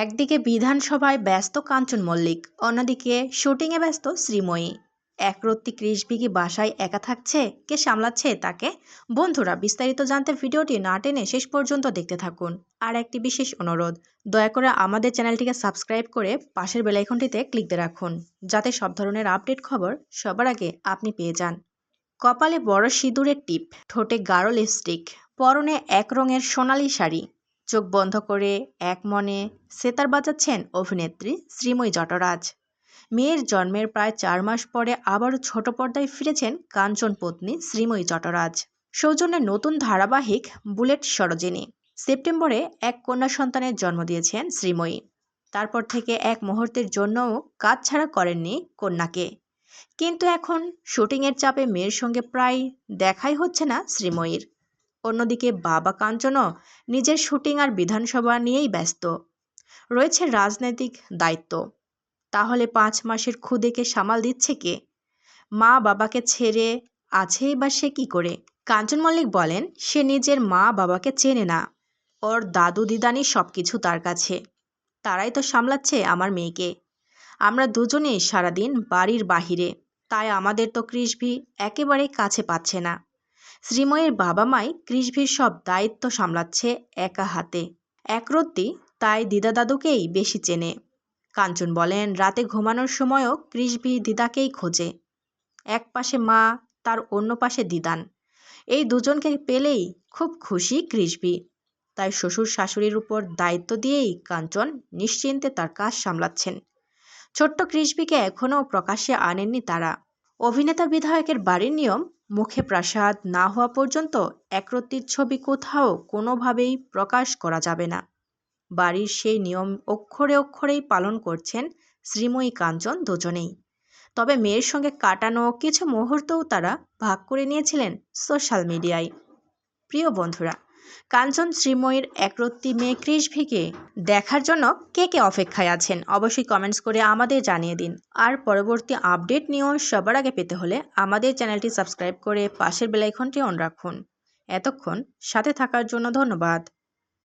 একদিকে বিধানসভায় ব্যস্ত কাঞ্চন মল্লিক, অন্যদিকে শুটিংয়ে ব্যস্ত শ্রীময়ী। একরত্তি ক্রিসবি কি বাসায় একা থাকছে, কে সামলাচ্ছে তাকে? বন্ধুরা, বিস্তারিত জানতে ভিডিওটি না টেনে শেষ পর্যন্ত দেখতে থাকুন। আর একটি বিশেষ অনুরোধ, দয়া করে আমাদের চ্যানেলটিকে সাবস্ক্রাইব করে পাশের বেলাইকনটিতে ক্লিক দিয়ে রাখুন, যাতে সব ধরনের আপডেট খবর সবার আগে আপনি পেয়ে যান। কপালে বড় সিঁদুরের টিপ, ঠোঁটে গাঢ় লিপস্টিক, পরনে এক রঙের সোনালি শাড়ি চোখ বন্ধ করে এক মনে সেতার বাজাচ্ছেন অভিনেত্রী শ্রীময়ী জটরাজ। মেয়ের জন্মের প্রায় চার মাস পরে আবারও ছোট পর্দায় ফিরেছেন কাঞ্চন পত্নী শ্রীময়ী জটরাজ। সৌজন্যে নতুন ধারাবাহিক বুলেট সরোজিনী। সেপ্টেম্বরে এক কন্যা সন্তানের জন্ম দিয়েছেন শ্রীময়ী। তারপর থেকে এক মুহূর্তের জন্যও কাজ ছাড়া করেননি কন্যাকে। কিন্তু এখন শুটিংয়ের চাপে মেয়ের সঙ্গে প্রায় দেখাই হচ্ছে না শ্রীময়ীর। অন্যদিকে বাবা কাঞ্চনও নিজের শুটিং আর বিধানসভা নিয়েই ব্যস্ত। রয়েছে রাজনৈতিক দায়িত্ব। তাহলে পাঁচ মাসের খুদেকে সামাল দিচ্ছে কে? মা বাবাকে ছেড়ে আছে বা সে কী করে? কাঞ্চন মল্লিক বলেন, সে নিজের মা বাবাকে চেনে না। ওর দাদু দিদানি সব কিছু তার কাছে। তারাই তো সামলাচ্ছে আমার মেয়েকে। আমরা দুজনেই সারাদিন বাড়ির বাহিরে, তাই আমাদের তো কৃষভি একেবারে কাছে পাচ্ছে না। শ্রীময়ের বাবা মাই কৃষভির সব দায়িত্ব সামলাচ্ছে একা হাতে। একরত্তি তাই দিদা দাদুকেই বেশি চেনে। কাঞ্চন বলেন, রাতে ঘুমানোর সময়ও কৃষভি দিদাকেই খোঁজে। এক পাশে মা, তার অন্য পাশে দিদান। এই দুজনকে পেলেই খুব খুশি কৃষভি। তাই শ্বশুর শাশুড়ির উপর দায়িত্ব দিয়েই কাঞ্চন নিশ্চিন্তে তার কাজ সামলাচ্ছেন। ছোট্ট কৃষভিকে এখনও প্রকাশ্যে আনেননি তারা। অভিনেতা বিধায়কের বাড়ির নিয়ম মুখে প্রাসাদ না হওয়া পর্যন্ত একরত্তির ছবি কোথাও কোনোভাবেই প্রকাশ করা যাবে না। বাড়ির সেই নিয়ম অক্ষরে অক্ষরেই পালন করছেন শ্রীময়ী কাঞ্চন দুজনেই। তবে মেয়ের সঙ্গে কাটানো কিছু মুহূর্তও তারা ভাগ করে নিয়েছিলেন সোশ্যাল মিডিয়ায়। প্রিয় বন্ধুরা কাঞ্চন, শ্রীময়ীর একরত্তি মেয়ে কৃষভিকে দেখার জন্য কে কে অপেক্ষায় আছেন? অবশ্যই কমেন্টস করে আমাদের জানিয়ে দিন। আর পরবর্তী আপডেট নিয়েও সবার আগে পেতে হলে আমাদের চ্যানেলটি সাবস্ক্রাইব করে পাশের বেলাইকনটি অন রাখুন। এতক্ষণ সাথে থাকার জন্য ধন্যবাদ।